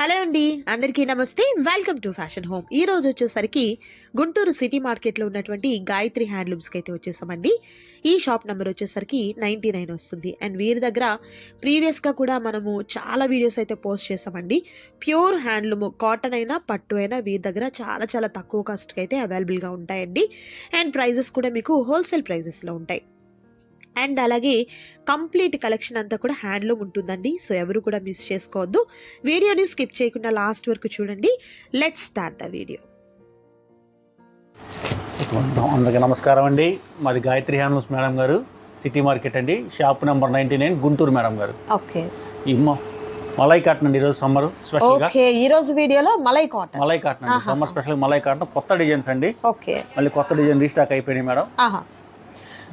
Hello అండి అందరికీ నమస్తే. వెల్కమ్ టు ఫ్యాషన్ హోమ్ ఈ రోజు వచ్చేసరికి గుంటూరు సిటీ మార్కెట్లో ఉన్నటువంటి గాయత్రి హ్యాండ్లూమ్స్కి అయితే వచ్చేసామండి. ఈ షాప్ నెంబర్ వచ్చేసరికి నైంటీ నైన్ వస్తుంది. అండ్ వీరి దగ్గర ప్రీవియస్గా కూడా మనము చాలా వీడియోస్ అయితే పోస్ట్ చేసామండి. ప్యూర్ హ్యాండ్లూమ్ కాటన్ అయినా పట్టు అయినా వీరి దగ్గర చాలా చాలా తక్కువ కాస్ట్కి అయితే అవైలబుల్గా ఉంటాయండి. అండ్ ప్రైజెస్ కూడా మీకు హోల్సేల్ ప్రైజెస్లో ఉంటాయి. అండ్ అలాగే కంప్లీట్ కలెక్షన్ అంతా కూడా హ్యాండ్లూమ్ ఉంటుందండి. సో ఎవరు కూడా మిస్ చేసుకోవద్దు. వీడియోని స్కిప్ చేయకుండా లాస్ట్ వరకు చూడండి. Let's start the video. అందరికీ నమస్కారం అండి. మాది గాయత్రి హ్యాండ్లూమ్స్ మేడం గారు సిటీ మార్కెట్ అండి. Shop number ninety nine Guntur madam గారు. ఓకే. మలై కాటన్ అండి ఈరోజు సమ్మర్ స్పెషల్గా. ఓకే ఈ రోజు వీడియోలో malai cotton. Malai cotton. Summer special malai cotton కొత్త డిజైన్స్ అండి. ఓకే. మళ్ళీ కొత్త డిజైన్ రీస్టాక్ అయిపోయినాయి madam.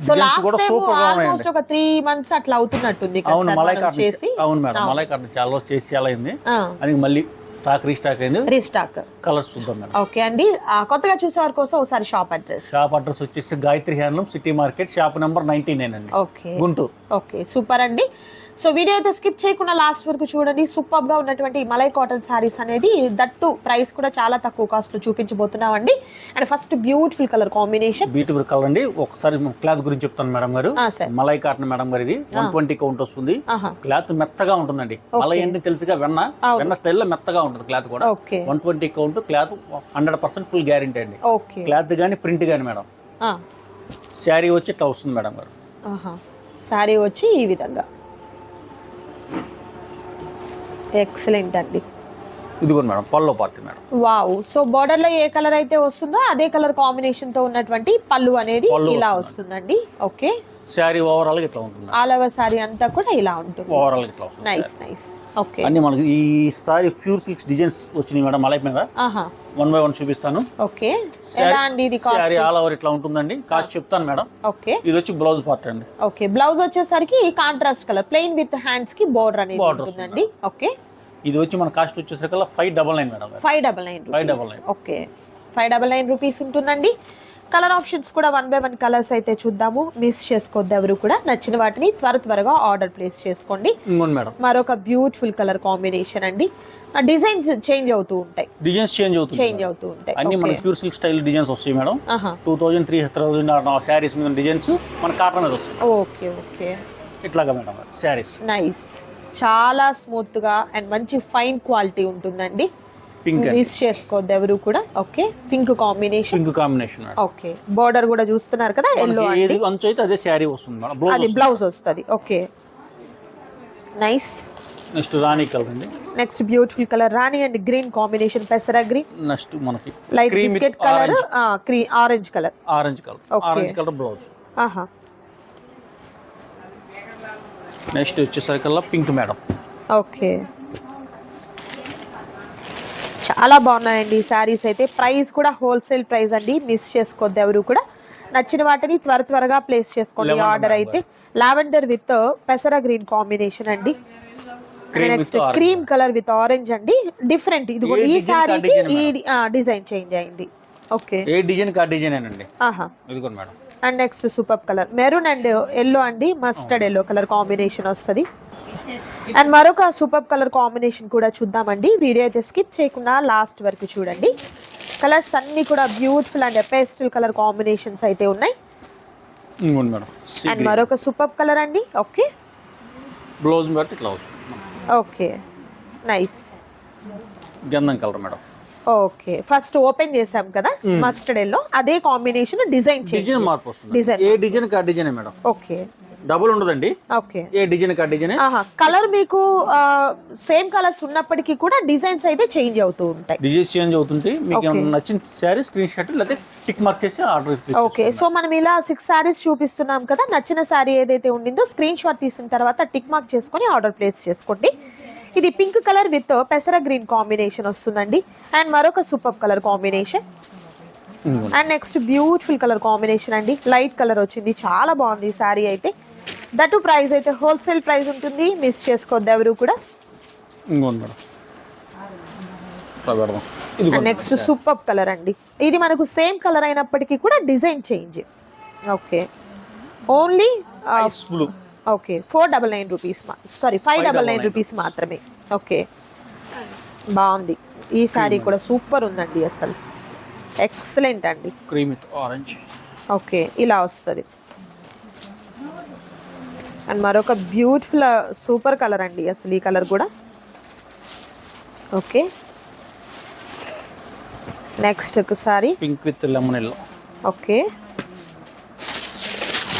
So last time almost ఒక త్రీ మంత్స్ అట్లా అవుతున్నట్టుంది అవును మలై కాటన్ చేసి. అవును మేడం. మలై కాటన్ చాలా రోజు చేసి చాలా అయింది. అది మళ్ళీ స్టాక్ రీస్టాక్ అయింది. రీస్టాక్ కలర్స్ చూద్దాం మేడం. ఓకే అండి. కొత్తగా చూసే వారి కోసం ఒకసారి షాప్ అడ్రస్ షాప్ అడ్రస్ వచ్చేసి Gayatri handloom city market shop number ninety nine అండి. ఓకే గుంటూరు. ఓకే సూపర్ అండి. సో వీడియో అయితే స్కిప్ చేయకుండా లాస్ట్ వరకు చూడండి. సూపర్గా ఉన్నటువంటి మలై కాటన్ సారీస్ అనేది దట్టు ప్రైస్ కూడా చాలా తక్కువ కాస్ట్లో చూపించబోతున్నామండి. And first beautiful colour combination beautiful colour అండి. ఒకసారి క్లాత్ గురించి చెప్తాను మేడం గారు. మలై కాటన్ మేడం గారు ఇది. వన్ ట్వంటీ కౌంట్ వస్తుంది. క్లాత్ మెత్తగా ఉంటుందండి. మలై అంటే తెలుసుగా? వెన్న. వెన్న స్టైల్లో మెత్తగా ఉంటుంది క్లాత్ కూడా. One twenty count cloth hundred percent full guarantee అండి. క్లాత్ కానీ ప్రింట్ కానీ మేడం. శారీ వచ్చి ఇట్లా వస్తుంది మేడం గారు. శారీ వచ్చి ఈ విధంగా. ఎక్సలెంట్ అండి ఇదిగోండి madam pallu party madam. Wow. So బార్డర్లో ఏ కలర్ అయితే వస్తుందో అదే కలర్ కాంబినేషన్తో ఉన్నటువంటి పళ్ళు అనేది పళ్ళు ఇలా వస్తుంది. వస్తుందండి. ఓకే. శారీ ఓవరాల్ ఇట్లా ఉంటుంది? ఆల్ ఓవర్ సారీ అంతా కూడా ఇలా ఉంటుంది. ఓవరాల్ ఇట్లా వస్తుంది నైస్ నైస్ ఓకే అన్ని మనకి ఈ సారీ ప్యూర్ సిల్క్స్ డిజైన్స్ వచ్చినాయి మేడం మలై మీద. ఆహా. వన్ బై వన్ చూపిస్తాను. ఓకే ఎలా అండి ఇది శారీ ఆల్ ఓవర్ ఇట్లా ఉంటుందండి. కాస్ట్ చెప్తాను మేడం. ఓకే ఇది వచ్చి బ్లౌజ్ పార్ట్ అండి. ఓకే బ్లౌజ్ వచ్చేసరికి కాంట్రాస్ట్ కలర్ ప్లెయిన్ విత్ హ్యాండ్స్కి బోర్డర్ అనేది ఉంటుందండి. ఓకే ఇది వచ్చి మన కాస్ట్ వచ్చేసరికల్లా five double nine madam. Five double nine Five double nine. Okay five double nine rupees ఉంటుందండి. కలర్ ఆప్షన్స్ కూడా వన్ బై వన్ కలర్స్ అయితే చూద్దాము. మిస్ చేసుకోవద్దు ఎవరు కూడా నచ్చిన వాటిని త్వర త్వరగా ఆర్డర్ ప్లేస్ చేసుకోండి. మరొక బ్యూటిఫుల్ కలర్ కాంబినేషన్ అండి. డిజైన్స్ చేంజ్ అవుతూ ఉంటాయి. డిజైన్స్ చేంజ్ అవుతుంది చేంజ్. అవుతూ ఉంటాయి. అన్ని మన. ప్యూర్ సిల్క్ స్టైల్ డిజైన్స్ వస్తాయి madam. Two thousand three thousand saris మీద డిజైన్స్ మన కాటన్ మీద వస్తాయి. Okay okay. ఇట్లాగా మేడం శారీస్. నైస్. చాలా స్మూత్గా అండ్ మంచి ఫైన్ క్వాలిటీ ఉంటుందండి. పింక్ మిస్ చేసుకోవద్దు ఎవరు కూడా. Okay? Pink combination pink combination okay. Border కూడా చూస్తున్నారు కదా ఎల్లో ఏది అంచు అయితే అదే శారీ వస్తుంది మేడం. అది బ్లౌజ్ వస్తుంది. Okay. Nice next rani colour అండి. Next beautiful colour rani and green combination పెసర గ్రీన్ నెక్స్ట్ మనకి light biscuit colour. Cream orange colour orange colour. Orange colour blouse ఆహా. నెక్స్ట్ వచ్చేసరికల్లా పింక్ మేడం ఓకే చాలా బాగున్నాయండి ఈ శారీస్ అయితే. ప్రైస్ కూడా హోల్సేల్ ప్రైస్ అండి. మిస్ చేసుకోవద్దు ఎవరు కూడా. నచ్చిన వాటిని త్వర త్వరగా ప్లేస్ చేసుకోండి ఆర్డర్ అయితే. లావెండర్ విత్ పెసర గ్రీన్ కాంబినేషన్ అండి. Next. Cream colour with orange అండి. డిఫరెంట్ ఇది ఈ శారీకి ఈ డిజైన్ చేంజ్ అయింది. ఓకే ఏ డిజైన్ కా డిజైన్ అండి ఆహా. ఇదిగోండి madam. And next super colour maroon and yellow అండి. మస్టర్డ్ ఎల్లో కలర్ కాంబినేషన్ వస్తుంది. అండ్ మరొక సూపర్ కలర్ కాంబినేషన్ కూడా చూద్దామండి. వీడియో అయితే స్కిప్ చేయకుండా లాస్ట్ వరకు చూడండి. కలర్స్ అన్ని కూడా beautiful and pastel colour combinations అయితే ఉన్నాయి. అండ్ మరొక సూపర్ కలర్ అండి. ఓకే. బ్లౌజ్ బట్టి ఇట్లా వస్తుంది ఓకే. నైస్. గంధం colour madam. Okay. First open చేసాం కదా మస్టర్డ్ ఎల్లో. అదే కాంబినేషన్ డిజైన్ డిజైన్ మార్పు వస్తుంది. Design ఏ డిజైన్ కా డిజైన్ మేడం. ఓకే. డబుల్ ఉండదండి. ఓకే. ఏ డిజైన్ కా డిజైన్? కలర్ మీకు సేమ్ కలర్స్ ఉన్నప్పటికీ కూడా డిజైన్స్ అయితే చేంజ్ అవుతూ ఉంటాయి. డిజైన్స్ చేంజ్ అవుతుంది మీకు నచ్చిన శారీ స్క్రీన్ షాట్ లేకపోతే టిక్ మార్క్ చేసి ఆర్డర్ ఓకే సో మనం ఇలా సిక్స్ శారీస్ చూపిస్తున్నాం కదా నచ్చిన శారీ ఏదైతే ఉండిందో స్క్రీన్ షాట్ తీసిన తర్వాత టిక్ మార్క్ చేసుకొని ఆర్డర్ ప్లేస్ చేసుకోండి. ఇది పింక్ కలర్ విత్ పెసర గ్రీన్ కాంబినేషన్ వస్తుందండి. అండ్ మరొక super colour combination. And next beautiful colour combination అండి. లైట్ కలర్ వచ్చింది. చాలా బాగుంది ఈ శారీ అయితే. దట్ ప్రైస్ అయితే హోల్సేల్ ప్రైస్ ఉంటుంది. మిస్ చేసుకోవద్దు ఎవరు కూడా. నెక్స్ట్ సూపర్ కలర్ అండి. ఇది మనకు సేమ్ కలర్ అయినప్పటికీ కూడా design change okay only blue okay four double nine rupees sorry five double nine rupees మాత్రమే. ఓకే బాగుంది. ఈ శారీ కూడా సూపర్ ఉందండి అసలు. ఎక్సలెంట్ అండి. క్రీమ్ విత్ ఆరెంజ్ ఓకే ఇలా వస్తుంది. అండ్ మరొక బ్యూటిఫుల్ సూపర్ కలర్ అండి అసలు ఈ కలర్ కూడా. ఓకే. నెక్స్ట్ ఒకసారి. Pink with lemon yellow okay.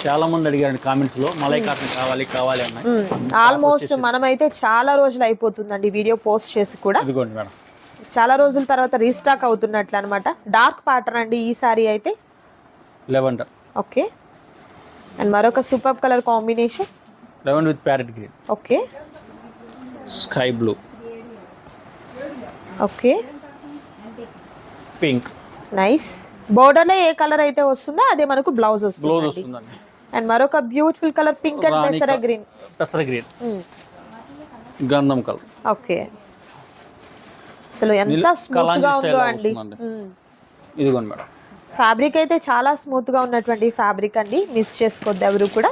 చాలా మంది అడిగారండి కామెంట్స్లో మలై కాటన్ కావాలి కావాలి అన్నాయి. ఆల్మోస్ట్ మనమైతే చాలా రోజులు అయిపోతుందండి వీడియో పోస్ట్ చేసి కూడా. ఇదిగోండి మేడం. చాలా రోజుల తర్వాత రీస్టాక్ అవుతున్నట్లు అనమాట డార్క్ ప్యాటర్న్ అండి ఈ సారీ అయితే. Lavender okay. అండ్ మరొక super colour combination lavender with parrot green okay sky blue okay pink nice బోర్డర్లో ఏ కలర్ అయితే వస్తుందో అదే మనకు బ్లౌజ్ బ్లౌజ్ వస్తుంది వస్తుందండి. అండ్ మరొక బ్యూటిఫుల్ కలర్ పింక్ అండ్ పెసర గ్రీన్ పెసర గ్రీన్ గంధం కలర్ ఓకే అసలు ఎంత స్మూత్గా ఉందో అండి. వస్తుందండి. ఇదిగోండి మేడం. ఫ్యాబ్రిక్ అయితే చాలా స్మూత్గా ఉన్నటువంటి ఫ్యాబ్రిక్ అండి. మిస్ చేసుకోవద్దు ఎవరు కూడా.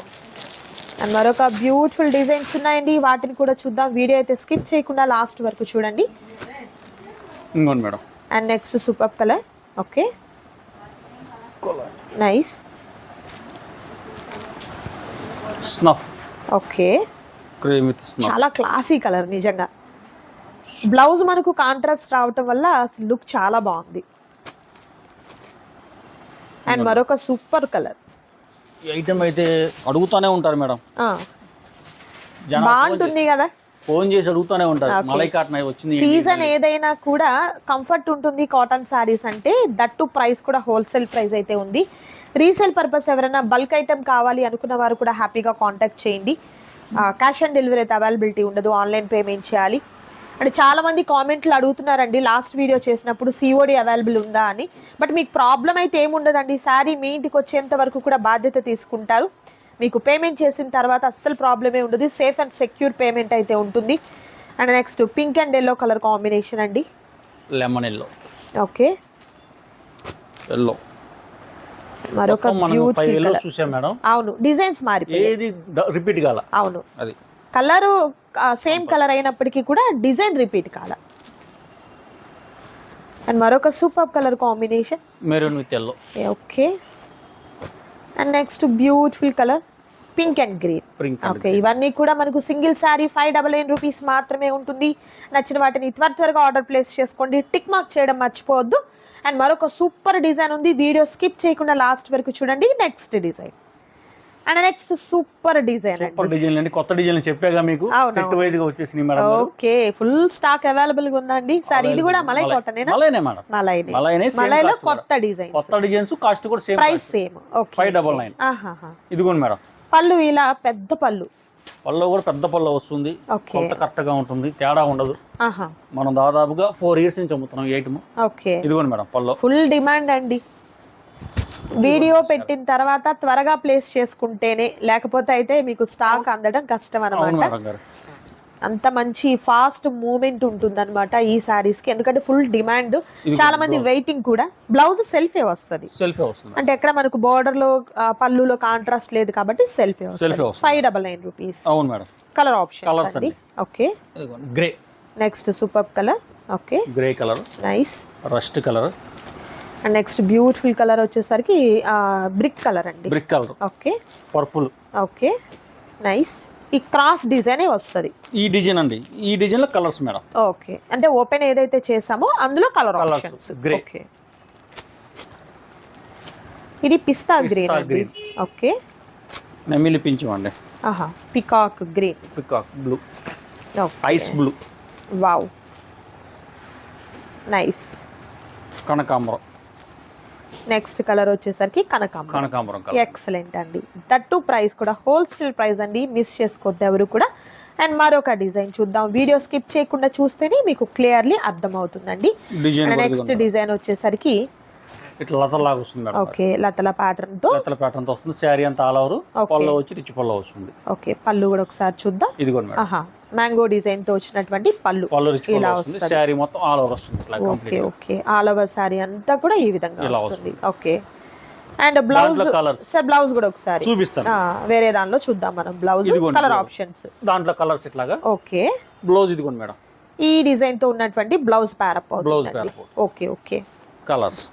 అండ్ మరొక బ్యూటిఫుల్ డిజైన్స్ ఉన్నాయండి. వాటిని కూడా చూద్దాం. వీడియో అయితే స్కిప్ చేయకుండా లాస్ట్ వరకు చూడండి. Madam. And next super colour okay nice snuff okay చాలా క్లాసీ కలర్ నిజంగా. బ్లౌజ్ మనకు కాంట్రాస్ట్ రావటం వల్ల లుక్ చాలా బాగుంది. అండ్ మరొక సూపర్ కలర్. ఈ ఐటమ్ అయితే అడుగుతానే ఉంటారు మేడం. బాగుంటుంది కదా. ఫోన్ చేసి అడుగుతానే ఉంటారు. మలై కాటన్ వచ్చింది? సీజన్ ఏదైనా కూడా కంఫర్ట్ ఉంటుంది కాటన్ శారీస్ అంటే దట్టు ప్రైస్ కూడా హోల్సేల్ ప్రైస్ అయితే ఉంది. రీసేల్ పర్పస్ ఎవరైనా బల్క్ ఐటమ్ కావాలి అనుకున్న వారు కూడా హ్యాపీగా కాంటాక్ట్ చేయండి. క్యాష్ ఆన్ డెలివరీ అయితే అవైలబిలిటీ ఉండదు ఆన్లైన్ పేమెంట్ చేయాలి. అండ్ చాలా మంది కామెంట్లు అడుగుతున్నారండి లాస్ట్ వీడియో చేసినప్పుడు సిఓడి అవైలబుల్ ఉందా అని. బట్ మీకు ప్రాబ్లం అయితే ఏముండదండి శారీ మీ ఇంటికి వచ్చేంత వరకు కూడా బాధ్యత తీసుకుంటారు. మీకు పేమెంట్ చేసిన తర్వాత అస్సలు ప్రాబ్లమే ఉండదు సేఫ్ అండ్ సెక్యూర్ పేమెంట్ అయితే ఉంటుంది. And next pink and yellow colour combination అండి. Lemon yellow okay. ఎల్లో మరొక బ్యూటిఫుల్ చూసాం మేడం. అవును డిజైన్స్ మారిపోయాయి. ఏది రిపీట్ కాల. అవును. అది. కలరు సేమ్ కలర్ అయినప్పటికీ కూడా డిజైన్ రిపీట్ కాల. అండ్ మరొక super colour combination maroon with yellow okay and next beautiful colour pink and green okay ఇవన్నీ కూడా మనకు single sari five double nine rupees మాత్రమే ఉంటుంది. నచ్చిన వాటిని త్వర త్వరగా ఆర్డర్ ప్లేస్ చేసుకోండి. టిక్ మార్క్ చేయడం మర్చిపోవద్దు. అండ్ మరొక సూపర్ డిజైన్ ఉంది. వీడియో స్కిప్ చేయకుండా లాస్ట్ వరకు చూడండి. Next design and next super design super design అండి. కొత్త డిజైన్ చెప్పాగా మీకు సెట్. వైజ్గా వచ్చేసింది మేడం. ఓకే ఫుల్ స్టాక్ అవైలబుల్గా ఉందండి. సార్ ఇది కూడా మలై కాటనేనా మలైనే మేడం. మలైనే. మలైనే మలైలో. కొత్త డిజైన్ కొత్త డిజైన్స్ కాస్ట్ కూడా same price same okay five double nine ఇదిగోండి మేడం. పళ్ళు ఇలా పెద్ద పళ్ళు. పళ్ళు కూడా పెద్ద పళ్ళు వస్తుంది. కొత్త కరెక్ట్గా ఉంటుంది. తేడా ఉండదు. మనం దాదాపుగా ఫోర్ ఇయర్స్ నుంచి అమ్ముతున్నాం ఓకే. ఇదిగోండి మేడం పళ్ళు. ఫుల్ డిమాండ్ అండి. వీడియో పెట్టిన తర్వాత త్వరగా ప్లేస్ చేసుకుంటేనే లేకపోతే అయితే మీకు స్టాక్ అందడం కష్టం అనమాట అంత మంచి ఫాస్ట్ మూమెంట్ ఉంటుంది అనమాట ఈ సారీస్కి ఎందుకంటే ఫుల్ డిమాండ్ చాలా మంది వెయిటింగ్ కూడా. బ్లౌజ్ సెల్ఫే వస్తుంది. సెల్ఫే వస్తుంది. అంటే ఎక్కడ మనకు బార్డర్లో పళ్ళులో కాంట్రాస్ట్ లేదు కాబట్టి సెల్ఫే వస్తుంది. ఫైవ్ డబల్ నైన్ రూపీస్ అవును మేడం. కలర్ ఆప్షన్ Colours అండి. Okay grey next super colour okay grey colour nice rust colour and next beautiful colour వచ్చేసరికి బ్రిక్ కలర్ అండి. Brick colour. Okay. Purple. Okay. Nice. ఈ cross డిజైనే వస్తుంది. ఈ design అండి. ఈ డిజైన్లో కలర్స్ మేడం. ఓకే. అంటే ఓపెన్ ఏదైతే చేసామో అందులో కలర్ ఆప్షన్స్. grey. ఓకే. ఇది పిస్తా గ్రీన్ green. ఓకే. నెమిలి పించమండి ఆహా. Peacock green. Peacock blue. Ice blue. Wow. Nice. కనకాంబరం. నెక్స్ట్ కలర్ వచ్చేసరికి కనకాంబరం. ఎక్సలెంట్ అండి. దట్టు ప్రైస్ కూడా హోల్సేల్ ప్రైస్ అండి. మిస్ చేసుకోవద్దు ఎవరు కూడా. అండ్ మరొక డిజైన్ చూద్దాం. వీడియో స్కిప్ చేయకుండా చూస్తేనే మీకు క్లియర్లీ అర్థమవుతుందండి. డిజైన్ నెక్స్ట్ డిజైన్ వచ్చేసరికి ఇట్లా లతలాగా వస్తుంది మేడం ఓకే లతల ప్యాటర్న్తో లతల ప్యాటర్న్తో వస్తుంది. శారీ అంతా ఆల్ ఓవర్. పళ్ళు వచ్చి రిచ్ పళ్ళు వస్తుంది. ఓకే పళ్ళు కూడా ఒకసారి చూద్దాం. ఇదిగోండి మేడం మ్యాంగో డిజైన్తో వచ్చినటువంటి పళ్ళు. పళ్ళు రిచ్ ఇలా వస్తుంది. శారీ మొత్తం ఆల్ ఓవర్ వస్తుంది. ఇట్లా okay okay. All over sari అంతా కూడా ఈ విధంగా వస్తుంది. Okay. And blouse. Sir blouse కూడా ఒకసారి. చూపిస్తాను. వేరే దానిలో చూద్దాం మనం. Blouse colour. ఆప్షన్స్. దాంట్లో కలర్స్ ఇట్లాగా. ఓకే. బ్లౌజ్ ఇదిగోండి మేడం. ఈ డిజైన్తో ఉన్నటువంటి blouse pair up blouse okay okay. Colours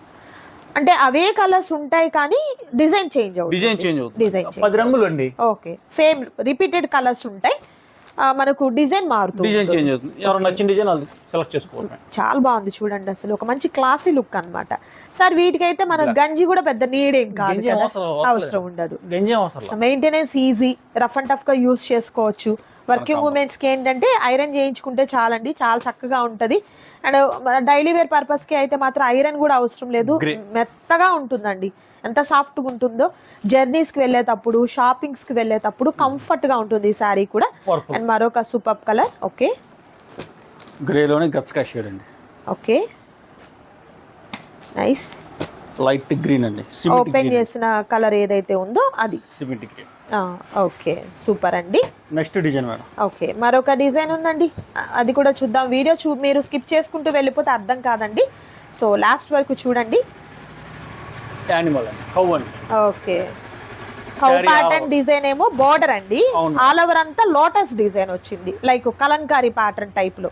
అంటే అవే కలర్స్ ఉంటాయి కానీ డిజైన్ చేంజ్ అవుతుంది. డిజైన్ చేంజ్ డిజైన్ అవుతుంది పది రంగులు అండి. ఓకే సేమ్ రిపీటెడ్ కలర్స్ ఉంటాయి. మనకు డిజైన్ మారుతుంది డిజైన్ చేంజ్ అవుతుంది. ఎవరు నచ్చిన డిజైన్ వాళ్ళు సెలెక్ట్ చేసుకోవాలి చాలా బాగుంది చూడండి అసలు. ఒక మంచి క్లాసీ లుక్ అన్నమాట. సార్ వీటికైతే మన గంజి కూడా పెద్ద నీడేం కాదు గంజి కదా. అవసరం అవసరం ఉండదు. గంజి అవసరం మెయింటెనెన్స్ ఈజీ రఫ్ అండ్ టఫ్గా యూస్ చేసుకోవచ్చు. వర్కింగ్ ఉమెన్స్కి ఏంటంటే ఐరన్ చేయించుకుంటే చాలండి చాలా చక్కగా ఉంటది. అండ్ డైలీ వేర్ పర్పస్కి అయితే మాత్రం ఐరన్ కూడా అవసరం లేదు. మెత్తగా ఉంటుందండి. ఎంత సాఫ్ట్గా ఉంటుందో జర్నీస్కి వెళ్ళేటప్పుడు షాపింగ్స్కి వెళ్ళేటప్పుడు కంఫర్ట్గా ఉంటుంది ఈ శారీ కూడా. అండ్ మరొక సూపర్ కలర్ ఓకే. గ్రేలోనే గచ్చకా షేడ్ అండి. ఓకే. నైస్. లైట్ గ్రీన్ అండి. ఓపెన్ చేసిన కలర్ ఏదైతే ఉందో అది. Cement green. ఓకే. సూపర్ అండి. Next design madam. ఓకే. మరొక డిజైన్ ఉందండి. అది కూడా చూద్దాం. వీడియో చూ మీరు స్కిప్ చేసుకుంటూ వెళ్ళిపోతే అర్థం కాదండి. సో లాస్ట్ వరకు చూడండి. యానిమల్ అండి. ఓకే. కౌ ప్యాటర్న్ డిజైన్ ఏమో బార్డర్ అండి. ఆల్ ఓవర్ అంతా లోటస్ డిజైన్ వచ్చింది. లైక్ కలంకారీ ప్యాటర్న్ టైప్లో.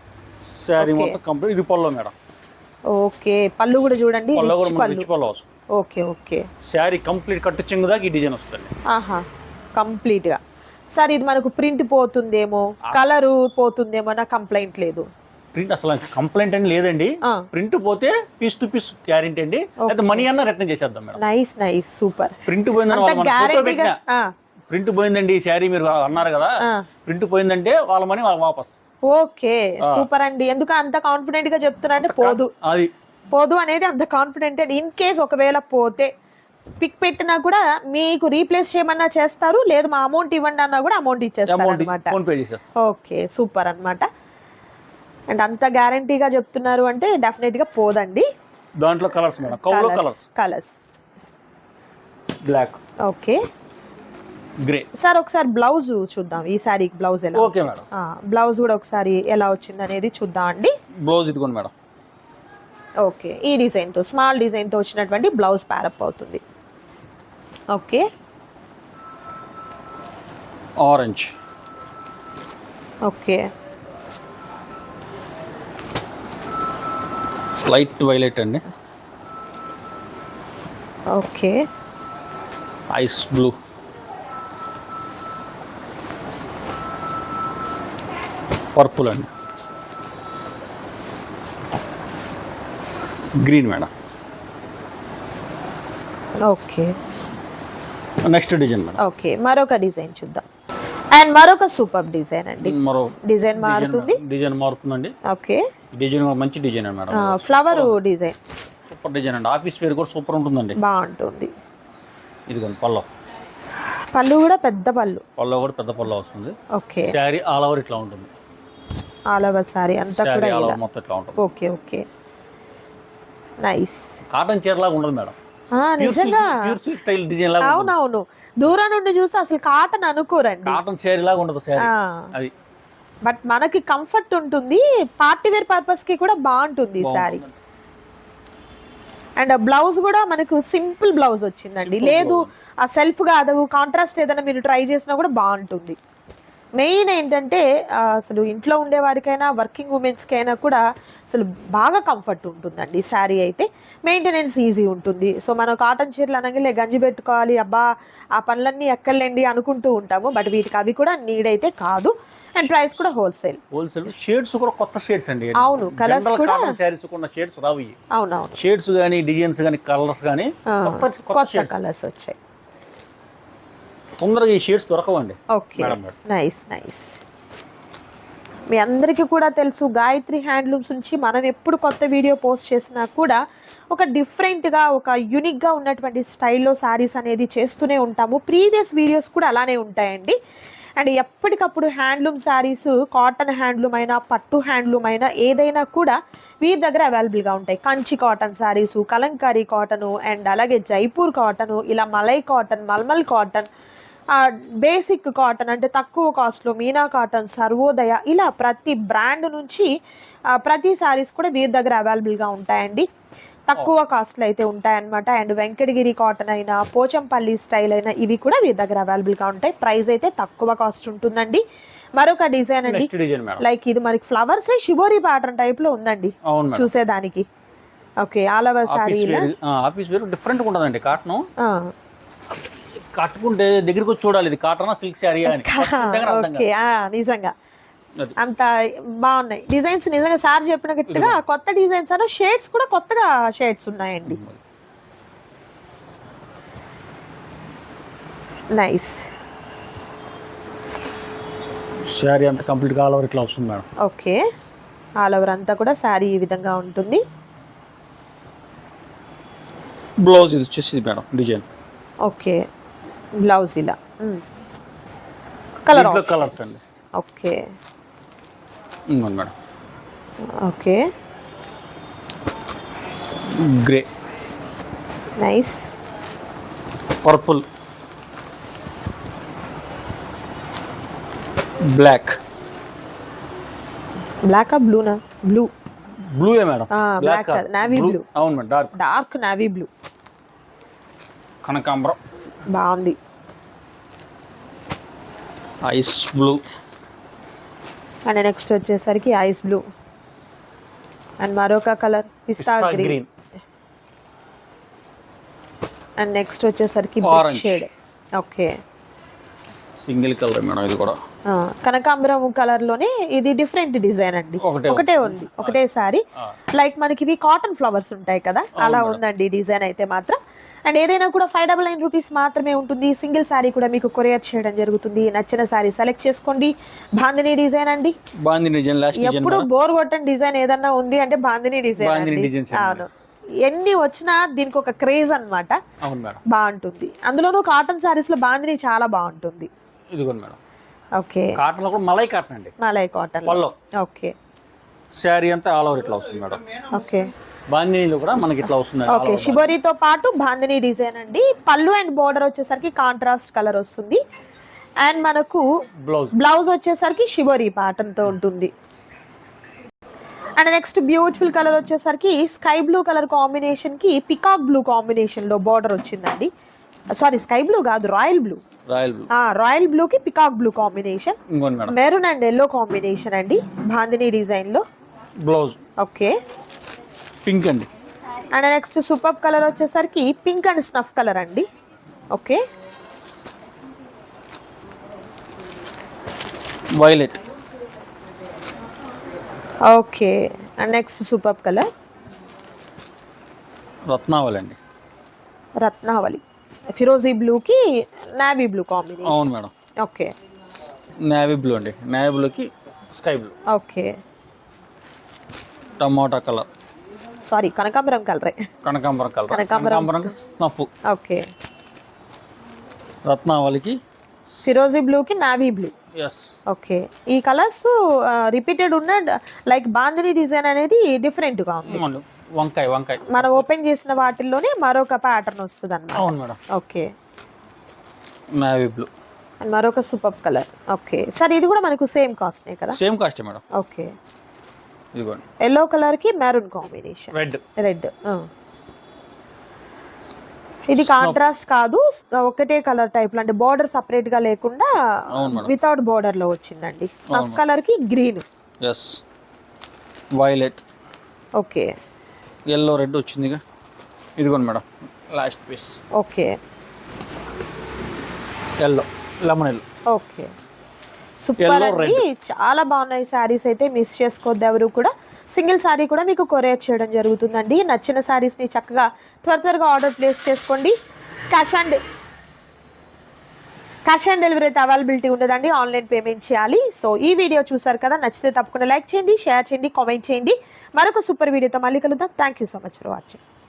Okay. మొత్తం కంప్లీట్ ఇది పల్లో మేడం. ఓకే. పళ్ళు కూడా చూడండి. కూడా మనకి రిచ్ వస్తుంది ఓకే ఓకే. శారీ కంప్లీట్ కట్టు చెంగు దాకా ఈ డిజైన్ వస్తుంది ఆహా కంప్లీట్గా సార్ ఇది మనకు ప్రింట్ పోతుందేమో? కలరు పోతుందేమో నా కంప్లైంట్ లేదు. ప్రింట్ అసలు కంప్లైంట్ అని లేదండి. ప్రింట్ పోతే పీస్ టు పీస్ గ్యారెంటీ అండి. అయితే మనీ అన్న రిటర్న్ చేసేద్దాం madam. Nice nice. Super. Print పోయిందని ప్రింట్ పోయిందండి శారీ మీరు అన్నారు కదా. ప్రింట్ పోయిందంటే వాళ్ళ మనీ వాళ్ళ వాపస్. ఓకే. సూపర్ అండి. ఎందుకు అంత కాన్ఫిడెంట్గా చెప్తున్నా అంటే పోదు. అది. పోదు అనేది అంత కాన్ఫిడెంట్ అండ్. ఇన్ కేస్ ఒకవేళ పోతే పిక్ పెట్టినా కూడా మీకు రీప్లేస్ చేయమన్నా చేస్తారు లేదు మా అమౌంట్ ఇవ్వండి అన్నా కూడా అమౌంట్ ఇచ్చేస్తారు అనమాట ఓకే సూపర్ అన్నమాట. అండ్ అంత గ్యారంటీగా చెప్తున్నారు అంటే డెఫినెట్గా పోదండి. దాంట్లో colours colours colours black okay. Grey sir ఒకసారి బ్లౌజ్ చూద్దాం. ఈ సారీకి బ్లౌజ్ ఎలా ఓకే మేడం బ్లౌజ్ కూడా ఒకసారి ఎలా వచ్చింది అనేది చూద్దాం అండి బ్లౌజ్ ఇదిగోండి మేడం ఓకే ఈ డిజైన్తో స్మాల్ డిజైన్తో వచ్చినటువంటి బ్లౌజ్ ప్యారప్ అవుతుంది. Okay orange okay light violet అండి. ఓకే ఐస్ బ్లూ పర్పుల్ అండి green madam. Okay. Next design madam. Okay మరొక డిజైన్ చూద్దాం. అండ్ మరొక సూపర్ డిజైన్ అండి. మరో డిజైన్ మారుతుంది. డిజైన్ మారుతుందండి. ఓకే. డిజైన్ కూడా మంచి design madam. Flower design. Super design అండి. ఆఫీస్ వేర్ కూడా సూపర్ ఉంటుందండి. బాగుంటుంది. ఇదిగోండి పల్లో పళ్ళు కూడా పెద్ద పళ్ళు. పల్లో కూడా పెద్ద పల్లో వస్తుంది. ఓకే. శారీ ఆల్ ఓవర్ ఇట్లా ఉంటుంది. ఆల్ ఓవర్ సారీ అంతా కూడా మొత్తం ఇట్లా ఉంటుంది. Okay okay. నైస్ కాటన్ చీర లాగా ఉండదు మేడం. నిజంగా. స్టైల్ డిజైన్ లాగా. అవునవును. దూరం నుండి చూస్తే అసలు కాటన్ అనుకోరండి. కాటన్ శారీ లాగా ఉండదు ఆ. అది. బట్ మనకి కంఫర్ట్ ఉంటుంది. పార్టీ వేర్ పర్పస్కి కూడా బాగుంటుంది బాగుంటుంది. అండ్ బ్లౌజ్ కూడా మనకు సింపుల్ బ్లౌజ్ వచ్చిందండి. లేదు ఆ సెల్ఫ్ కాదు కాంట్రాస్ట్ ఏదైనా మీరు ట్రై చేసినా కూడా బాగుంటుంది. మెయిన్ ఏంటంటే అసలు ఇంట్లో ఉండే వారికైనా వర్కింగ్ ఉమెన్స్కి అయినా కూడా అసలు బాగా కంఫర్ట్ ఉంటుందండి. శారీ అయితే మెయింటెనెన్స్ ఈజీ ఉంటుంది. సో మనం కాటన్ చీరలు అనగానే గంజి పెట్టుకోవాలి. అబ్బా ఆ పనులన్నీ ఎక్కర్లేండి అనుకుంటూ ఉంటాము. బట్ వీటికి అవి కూడా నీడ్ అయితే కాదు. అండ్ ప్రైస్ కూడా హోల్సేల్. హోల్సేల్. షేడ్స్ కూడా కొత్త షేడ్స్ అండి. అవును, colours కూడా- శారీస్ ఉన్న షేడ్స్ రావు అవునవును. షేడ్స్ కానీ డిజైన్స్ కానీ కలర్స్ కానీ కొత్త కలర్స్ వచ్చాయి. తొందరగా ఈ షేడ్స్ దొరకవండి. ఓకే. Nice nice. మీ అందరికీ కూడా తెలుసు గాయత్రి హ్యాండ్లూమ్స్ నుంచి మనం ఎప్పుడు కొత్త వీడియో పోస్ట్ చేసినా కూడా ఒక డిఫరెంట్గా ఒక యునిక్గా ఉన్నటువంటి స్టైల్లో శారీస్ అనేది చేస్తూనే ఉంటాము. ప్రీవియస్ వీడియోస్ కూడా అలానే ఉంటాయండి. అండ్ ఎప్పటికప్పుడు హ్యాండ్లూమ్ శారీస్ కాటన్ హ్యాండ్లూమ్ అయినా పట్టు హ్యాండ్లూమ్ అయినా ఏదైనా కూడా వీరి దగ్గర అవైలబుల్గా ఉంటాయి. Kanchi cotton saris Kalamkari cotton and అలాగే జైపూర్ కాటను ఇలా malai cotton mulmul cotton basic cotton అంటే తక్కువ కాస్ట్లో మీనా కాటన్ సర్వోదయ ఇలా ప్రతి బ్రాండ్ నుంచి ప్రతి శారీస్ కూడా వీరి దగ్గర అవైలబుల్గా ఉంటాయండి. తక్కువ కాస్ట్లో అయితే ఉంటాయన్నమాట. అండ్ వెంకటగిరి కాటన్ అయినా పోచంపల్లి స్టైల్ అయినా ఇవి కూడా వీరి దగ్గర అవైలబుల్గా ఉంటాయి. ప్రైస్ అయితే తక్కువ కాస్ట్ ఉంటుందండి. మరొక డిజైన్ అండి. లైక్ ఇది మనకి ఫ్లవర్స్ షిబోరి ప్యాటర్న్ టైప్లో ఉందండి. చూసేదానికి. Okay all over sari office wear different ఉంటుందండి కాటన్ కట్టుకుంటే దగ్గరికి వచ్చి చూడాలి. ఇది కాటనా సిల్క్ శారీ అని. ఓకే నిజంగా. అంత బాగున్నాయి. డిజైన్స్ నిజంగా సార్ చెప్పినట్టుగా కొత్త డిజైన్స్ అన్న షేడ్స్ కూడా కొత్తగా షేడ్స్ ఉన్నాయండి. నైస్. శారీ అంతా కంప్లీట్గా ఆల్ ఓవర్ ఇట్లా వస్తుంది మేడం. ఓకే. ఆల్ ఓవర్ అంతా కూడా శారీ ఈ విధంగా ఉంటుంది. బ్లౌజ్ ఇది వచ్చేసి మేడం డిజైన్. ఓకే. బ్లౌజ్ ఇలా. కలర్ కలర్స్ అండి. Okay. Madam. Okay. Grey nice purple black black ఆ బ్లూనా బ్లూ బ్లూ ఏ మేడం. కాదు, navy blue. అవును madam dark dark navy blue కనకాంబరం. బాగుంది. Ice blue. అండ్ నెక్స్ట్ వచ్చేసరికి ఐస్ బ్లూ. అండ్ మరొక colour pista green. And next వచ్చేసరికి. Shade. Okay. Single colour madam ఇది కూడా. కనకాంబరం కలర్లోనే ఇది డిఫరెంట్ డిజైన్ అండి. ఒకటే ఒకటే ఉంది. ఒకటే సారీ. లైక్ మనకి ఇవి కాటన్ ఫ్లవర్స్ ఉంటాయి కదా? అలా ఉందండి డిజైన్ అయితే మాత్రం. అండ్ ఏదైనా కూడా ఫైవ్ డబల్ నైన్ రూపీస్ మాత్రమే ఉంటుంది. సింగిల్ శారీ కూడా మీకు కొరియర్ చేయడం జరుగుతుంది. నచ్చిన శారీ సెలెక్ట్ చేసుకోండి. బాందిని డిజైన్ అండి. డిజైన్ లాస్ట్ ఎప్పుడు బోర్ కొట్టని డిజైన్ ఏదన్నా ఉంది అంటే బాందిని డిజైన్ అవును. ఎన్ని వచ్చినా దీనికి ఒక క్రేజ్ మేడం. బాగుంటుంది. అందులోనూ కాటన్ శారీస్లో బాందిని చాలా బాగుంటుంది. ఇదిగోండి మేడం. ఓకే కాటన్లో కూడా మలై కాటన్ అండి. మలై కాటన్ ఓకే శారీ అంతా ఆల్ ఓవర్ ఇట్లా వస్తుంది మేడం. ఓకే. బాందినీలో కూడా మనకి ఇట్లా all ఓకే షిబోరితో పాటు బాందిని డిజైన్ అండి. పళ్ళు అండ్ బోర్డర్ వచ్చేసరికి కాంట్రాస్ట్ కలర్ వస్తుంది. అండ్ మనకు బ్లౌజ్ బ్లౌజ్ వచ్చేసరికి షిబోరి తో ఉంటుంది. అండ్ నెక్స్ట్ బ్యూటిఫుల్ కలర్ వచ్చేసరికి స్కై బ్లూ కలర్ కాంబినేషన్కి పికాక్ బ్లూ కాంబినేషన్లో బార్డర్ వచ్చిందండి. సారీ స్కై బ్లూ కాదు royal blue royal blue royal blue కి peacock blue combination maroon and yellow combination అండి బాందిని డిజైన్లో బ్లౌజ్. ఓకే. పింక్ అండి. అండ్ నెక్స్ట్ సూపర్ కలర్ వచ్చేసరికి పింక్ అండ్ స్నఫ్ కలర్ అండి. Okay. Violet okay. And next super colour. రత్నావళి అండి. రత్నావళి. ఫిరోజీ బ్లూకి నావీ బ్లూ కాంబినేషన్. అవును మేడం. ఓకే. నేవీ బ్లూ అండి. నేవీ బ్లూకి స్కై బ్లూ. ఓకే. టమాటా కలర్. సారీ కనకాంబరం కలరే. కనకాంబరం కలర్. కనకాంబరం. స్నఫ్. ఓకే. రత్నావళికి ఫిరోజీ బ్లూకి నావీ బ్లూ. ఎస్. ఓకే. ఈ కలర్స్ రిపీటెడ్ ఉన్న లైక్ బాందిని డిజైన్ అనేది డిఫరెంట్గా ఉంది. వంకాయ వంకాయ. మనం ఓపెన్ చేసిన వాటిల్లోనే మరొక ప్యాటర్న్ వస్తుంది అన్నమాట అవును madam. Okay. Navy blue. And మరొక సూపర్ కలర్. ఓకే. సార్ ఇది కూడా మనకు సేమ్ కాస్ట్నే కదా? Same cost madam. ఓకే. ఇదిగోండి. ఎల్లో కలర్కి మెరూన్ కాంబినేషన్ రెడ్ రెడ్ ఇది కాంట్రాస్ట్ కాదు ఒకటే కలర్ టైప్ అంటే బార్డర్ సపరేట్గా లేకుండా వితౌట్ బార్డర్లో వచ్చిందండి. స్నఫ్ కలర్కి green yes violet okay yellow red వచ్చిందిగా. ఇదిగోండి madam. Last piece okay yellow lemon yellow okay super అండి. చాలా బాగున్నాయి శారీస్ అయితే మిస్ చేసుకోవద్దు ఎవరు కూడా. సింగిల్ శారీ కూడా మీకు కొరియర్ చేయడం జరుగుతుందండి. నచ్చిన శారీస్ని చక్కగా త్వర త్వరగా ఆర్డర్ ప్లేస్ చేసుకోండి. Cash and cash on delivery అయితే అవైలబిలిటీ ఉండదండి. ఆన్లైన్ పేమెంట్ చేయాలి. సో ఈ వీడియో చూసారు కదా? నచ్చితే తప్పకుండా లైక్ చేయండి షేర్ చేయండి కామెంట్ చేయండి. మరొక సూపర్ వీడియోతో మళ్ళీ కలుద్దాం. Thank you so much for watching